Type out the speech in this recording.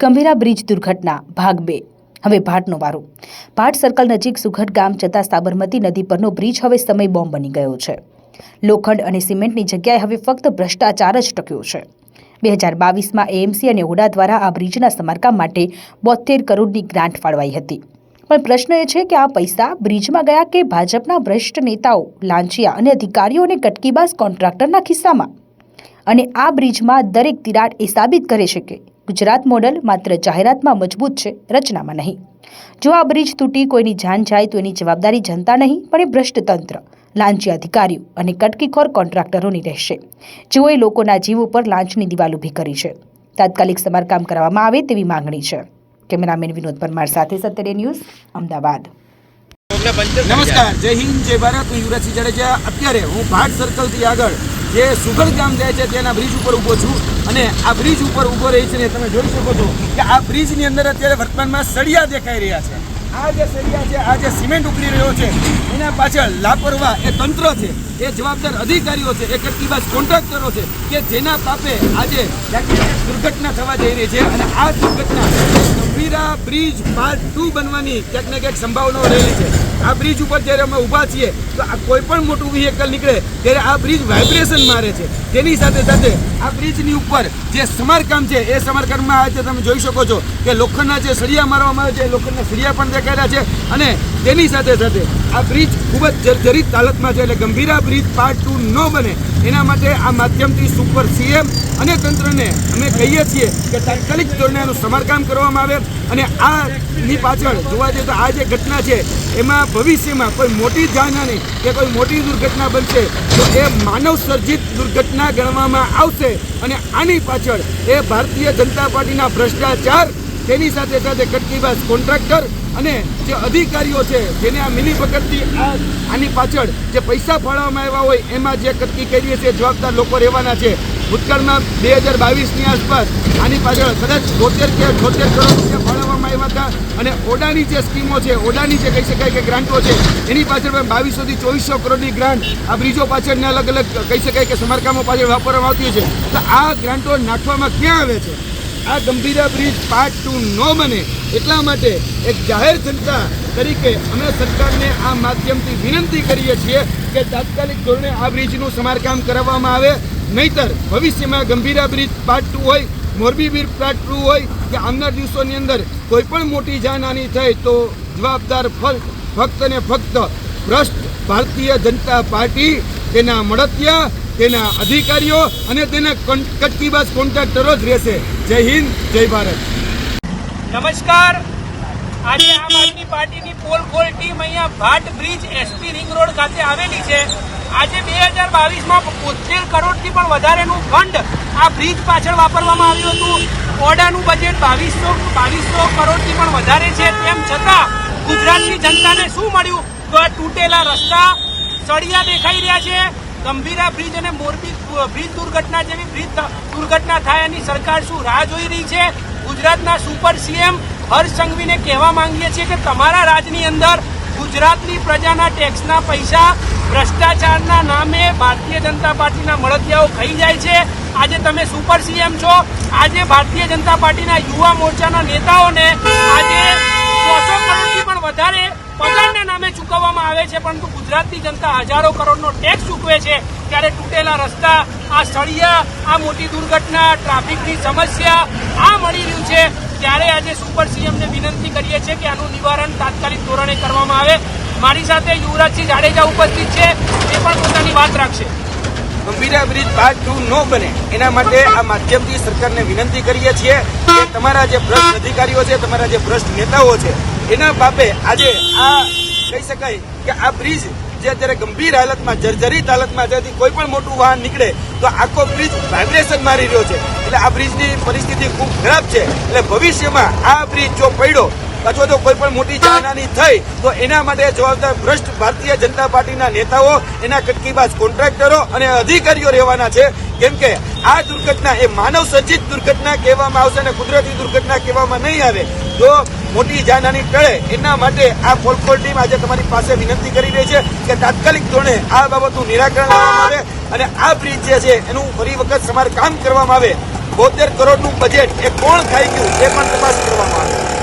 Gambhira bridge દુર્ઘટના, ભાગ બે. હવે ભાટનો વારો. ભાટ સર્કલ નજીક સુઘટ ગામ જતા સાબરમતી નદી પરનો બ્રિજ હવે સમય બોમ્બ બની ગયો છે. લોખંડ અને સિમેન્ટની જગ્યાએ હવે ફક્ત ભ્રષ્ટાચાર જ ટક્યો છે. બે હજાર બાવીસમાં એએમસી અને ઓડા દ્વારા આ બ્રિજના સમારકામ માટે બોતેર કરોડની ગ્રાન્ટ ફાળવાઈ હતી. પણ પ્રશ્ન એ છે કે આ પૈસા બ્રિજમાં ગયા કે ભાજપના ભ્રષ્ટ નેતાઓ, લાંચિયા અને અધિકારીઓ અને કોન્ટ્રાક્ટરના ખિસ્સામાં? અને આ બ્રિજમાં દરેક તિરાડ એ સાબિત કરે છે કે ગુજરાત મોડલ માત્ર જાહેરાતમાં મજબૂત છે, રચનામાં નહીં. જો આ બ્રિજ તૂટી કોઈની જાન જાય તો એની જવાબદારી જનતા નહીં, પણ એ ભ્રષ્ટ લાંચી અધિકારીઓ અને કટકીખોર કોન્ટ્રાક્ટરોની રહેશે. જેઓએ લોકોના જીવ ઉપર લાંચની દિવાલ ઊભી કરી છે. તાત્કાલિક સમારકામ કરવામાં આવે તેવી માંગણી છે. કેમેરામેન વિનોદ પરમાર સાથે સત્તરે ન્યૂઝ, અમદાવાદ. નમસ્કાર, જય હિન્દ, જય ભારત. હું યુવરાજસિંહ જાડેજા. અત્યારે હું ભાટ સર્કલથી આગળ જે સુગડ ગામ જાય છે તેના બ્રિજ ઉપર ઊભો છું. અને આ બ્રિજ ઉપર ઊભો રહી છે ને તમે જોઈ શકો છો કે આ બ્રિજની અંદર અત્યારે વર્તમાનમાં સળિયા દેખાઈ રહ્યા છે. આ જે સળિયા છે, આ જે સિમેન્ટ ઉકળી રહ્યો છે, એના પાછળ લાપરવાહ એ તંત્ર છે. એ જવાબદાર અધિકારીઓ છે. એ કટકીબાજ કોન્ટ્રાક્ટરો છે કે જેના પાપે આજે દુર્ઘટના થવા જઈ રહી છે. અને આ દુર્ઘટના ગંભીરા બ્રિજ પાર્ટ ટુ બનવાની ક્યાંક ને ક્યાંક સંભાવનાઓ રહેલી છે. આ બ્રિજ ઉપર જ્યારે અમે ઊભા છીએ, તો આ કોઈ પણ મોટું વ્હીકલ નીકળે, ત્યારે આ બ્રિજ વાઇબ્રેશન મારે છે. તેની સાથે સાથે આ બ્રિજની ઉપર જે સમારકામ છે, એ સમારકામમાં આજે તમે જોઈ શકો છો કે લોખંડના જે સળિયા મારવામાં આવે છે, એ લોખંડના સળિયા પણ દેખાયેલા છે. અને તેની સાથે સાથે આ બ્રિજ ખૂબ જ જર્જરિત હાલતમાં છે એટલે ગંભીરા બ્રિજ પાર્ટ ટુ ન બને. એના માટે આ માધ્યમથી સુપર સીએમ અને તંત્રને અમે કહીએ છીએ કે તાત્કાલિક ધોરણે એનું સમારકામ કરવામાં આવે અને આની પાછળ જોવા જઈએ તો આ જે ઘટના છે, એમાં ભવિષ્યમાં કોઈ મોટી જાનહાની કે કોઈ મોટી દુર્ઘટના બનશે, તો એ માનવ સર્જિત દુર્ઘટના ગણવામાં આવશે અને આની પાછળ એ ભારતીય જનતા પાર્ટીના ભ્રષ્ટાચાર, તેની સાથે સાથે કટકીબાજ કોન્ટ્રાક્ટર અને જે અધિકારીઓ છે, જેને આ મિલીભગતથી આ આની પાછળ જે પૈસા ફાળવવામાં આવ્યા હોય, એમાં જે કટકી કરીએ છે, જવાબદાર લોકો રહેવાના છે. ભૂતકાળમાં બે હજાર બાવીસની આસપાસ આની પાછળ કદાચ તોતેર કે છોતેર કરોડ રૂપિયા ફાળવવામાં આવ્યા હતા. અને ઓડાની જે સ્કીમો છે, ઓડાની જે કહી શકાય કે ગ્રાન્ટો છે, એની પાછળ પણ બાવીસોથી ચોવીસો કરોડની ગ્રાન્ટ આ બ્રિજો પાછળને અલગ અલગ કહી શકાય કે સમારકામો પાછળ વાપરવામાં આવતી છે. તો આ ગ્રાન્ટો નાખવામાં ક્યાં આવે છે? આ ગંભીરા બ્રિજ પાર્ટ ટુ ન બને એટલા માટે એક જાહેર જનતા તરીકે અમે સરકારને આ માધ્યમથી વિનંતી કરીએ છીએ કે તાત્કાલિક ધોરણે આ બ્રિજનું સમારકામ કરાવવામાં આવે. નહીતર ભવિષ્યમાં ગંભીરા બ્રિજ પાર્ટ ટુ હોય, મોરબી બ્રિજ પાર્ટ ટુ હોય કે આવનાર દિવસોની અંદર કોઈ પણ મોટી જાનહાની થાય તો જવાબદાર ફક્ત ને ફક્ત ભ્રષ્ટ ભારતીય જનતા પાર્ટી, તેના મળતિયા, તેના અધિકારીઓ અને તેના કટકીબાજ કોન્ટ્રાક્ટરો જ રહેશે. જય હિન્દ, જય ભારત. નમસ્કાર. આજે આમ આદમી પાર્ટીની પોલ ખોલ ટીમ અહીંયા Bhat bridge SP ring road ખાતે આવેલી છે. આજે બે હજાર બાવીસમાં બોતેર કરોડથી પણ વધારેનું ફંડ આ બ્રિજ પાછળ વાપરવામાં આવ્યું હતું. ઓડાનું બજેટ બાવીસો બાવીસો કરોડથી પણ વધારે છે. તેમ છતાં ગુજરાતની જનતાને શું મળ્યું? તો આ તૂટેલા રસ્તા સળિયા દેખાઈ રહ્યા છે. ગંભીરા બ્રિજ અને મોરબી બ્રિજ દુર્ઘટના જેવી બ્રિજ દુર્ઘટના થાય એની સરકાર શું રાહ જોઈ રહી છે? ગુજરાતના સુપર સીએમ હર્ષ સંઘવીને કહેવા માંગીએ છીએ કે તમારા રાજની અંદર ગુજરાતની પ્રજાના ટેક્સના પૈસા ભ્રષ્ટાચારના નામે ભારતીય જનતા પાર્ટીના મળતિયાઓ ખાઈ જાય છે. આજે તમે સુપર સીએમ છો. આજે ભારતીય જનતા પાર્ટીના યુવા મોરચાના નેતાઓને આજે ચોસો કરોડથી પણ વધારે પગારના નામે ચૂકવવામાં આવે છે, પરંતુ ગુજરાતની જનતા હજારો કરોડનો ટેક્સ ચૂકવે છે, ત્યારે તૂટેલા રસ્તા, આ સળિયા આ મોટી દુર્ઘટના, ટ્રાફિકની સમસ્યા, આ મળી રહ્યું છે. ત્યારે આજે સુપર સીએમને વિનંતી કરીએ છીએ કે આનું નિવારણ તાત્કાલિક ધોરણે કરવામાં આવે. મારી સાથે યુવરાજસિંહ જાડેજા ઉપસ્થિત છે, એ પણ પોતાની વાત રાખશે. ગંભીરા બ્રિજ પાર્ટ ટુ ન બને, એના માટે આ માધ્યમથી સરકારને વિનંતી કરીએ છીએ કે તમારા જે ભ્રષ્ટ અધિકારીઓ છે, તમારા જે ભ્રષ્ટ નેતાઓ છે, એના બાબે આજે આ કહી શકાય કે આ બ્રિજ જે અત્યારે ગંભીર હાલતમાં, જર્જરિત હાલતમાં જેથી કોઈ પણ મોટું વાહન નીકળે, તો આખો બ્રિજ વાઇબ્રેશન મારી રહ્યો છે. એટલે આ બ્રિજની પરિસ્થિતિ ખૂબ ખરાબ છે. એટલે ભવિષ્યમાં આ બ્રિજ જો પડ્યો, અથવા તો કોઈ પણ મોટી જાનહાની થઈ, તો એના માટે જવાબદાર ભ્રષ્ટ ભારતીય જનતા પાર્ટીના નેતાઓ, એના કટકીબાજ કોન્ટ્રાક્ટરો અને અધિકારીઓ રહેવાના છે. કેમ કે આ દુર્ઘટના એ માનવ સર્જિત દુર્ઘટના કહેવામાં આવશે અને કુદરતી દુર્ઘટના કહેવામાં નહીં આવે. તો મોટી જાનહાની ટળે, એના માટે આ ફોલકોલ ટીમ આજે તમારી પાસે વિનંતી કરી રહી છે કે તાત્કાલિક ધોરણે આ બાબતનું નિરાકરણ લાવવામાં આવે અને આ બ્રિજ જે છે, એનું ફરી વખત સમારકામ કરવામાં આવે. બોતેર કરોડનું બજેટ એ કોણ ખાઈ ગયું, એ પણ તપાસ કરવામાં